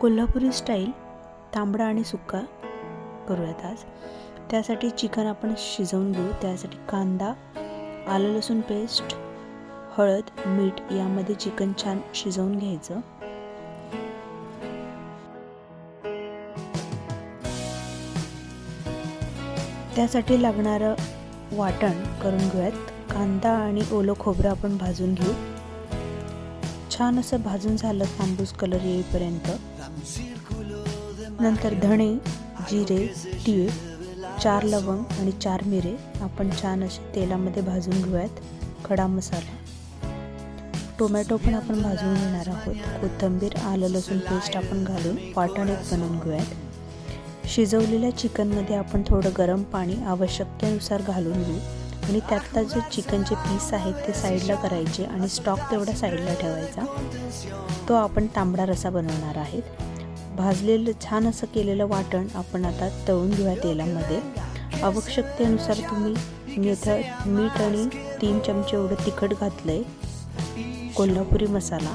Kolhapuri style तांबडा आणि सुक्का करूयात आज. त्यासाठी चिकन आपण शिजवून घेऊ. त्यासाठी कांदा आलं लसूण पेस्ट हळद मीठ यामध्ये चिकन छान शिजवून घ्यायचं. त्यासाठी लागणारं वाटण करून घेऊयात. कांदा आणि ओलं खोबरं आपण भाजून घेऊ. छान असं भाजून झालं तांबूस कलर येईपर्यंत. नंतर धणे जिरे तीळ चार लवंग आणि चार मिरे आपण छान असे तेलामध्ये भाजून घेऊयात. खडा मसाला. टोमॅटो पण आपण भाजून घेणार आहोत. कोथिंबीर आलं लसूण पेस्ट आपण घालून वाटण एक बनवून घेऊयात. शिजवलेल्या चिकनमध्ये आपण थोडं गरम पाणी आवश्यकतेनुसार घालून घेऊ. आणि त्यातला जो चिकनचे पीस आहेत ते साईडला करायचे आणि स्टॉक तेवढा साईडला ठेवायचा. तो आपण तांबडा रसा बनवणार आहेत. भाजलेलं छान असं केलेलं वाटण आपण आता तळून घेऊया तेलामध्ये. आवश्यकतेनुसार तुम्ही मी इथं मीठ आणि तीन चमचे एवढं तिखट घातलं आहे कोल्हापुरी मसाला.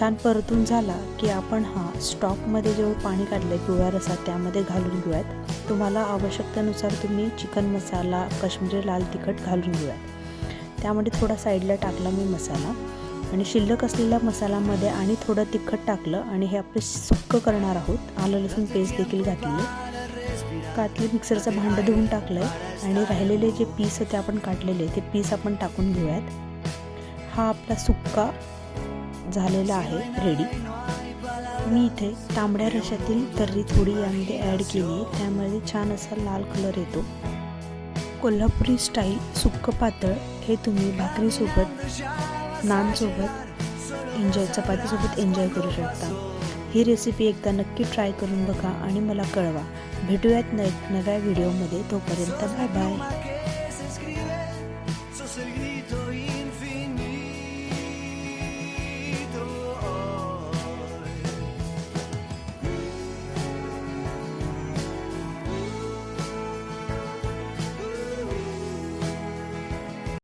छान परतून झाला की आपण हा स्टॉकमध्ये जेव्हा पाणी काढलं आहे पिवळ्या रसा त्यामध्ये घालून घेऊयात. तुम्हाला आवश्यकतेनुसार तुम्ही चिकन मसाला काश्मीरी लाल तिखट घालून घेऊयात. त्यामध्ये थोडा साईडला टाकला मी मसाला आणि शिल्लक असलेल्या मसाल्यामध्ये आणि थोडं तिखट टाकलं आणि हे आपलं सुक्क करणार आहोत. आलं लसूण पेस्ट देखील घातली कातली मिक्सरचं भांडं धुवून टाकलं आहे आणि राहिलेले जे पीस होते आपण काढलेले ते पीस आपण टाकून घेऊयात. हा आपला सुक्का झालेला आहे. रेडी मी इथे तांबड्या रशातील तर्री थोडी यामध्ये ॲड केली. आहे त्यामध्ये छान असा लाल कलर येतो. कोल्हापुरी स्टाईल सुक्क पातळ. हे तुम्ही भाकरीसोबत नानसोबत एन्जॉय चपातीसोबत एन्जॉय करू शकता. ही रेसिपी एकदा नक्की ट्राय करून बघा आणि मला कळवा. भेटूयात न नव्या व्हिडिओमध्ये तोपर्यंत बाय बाय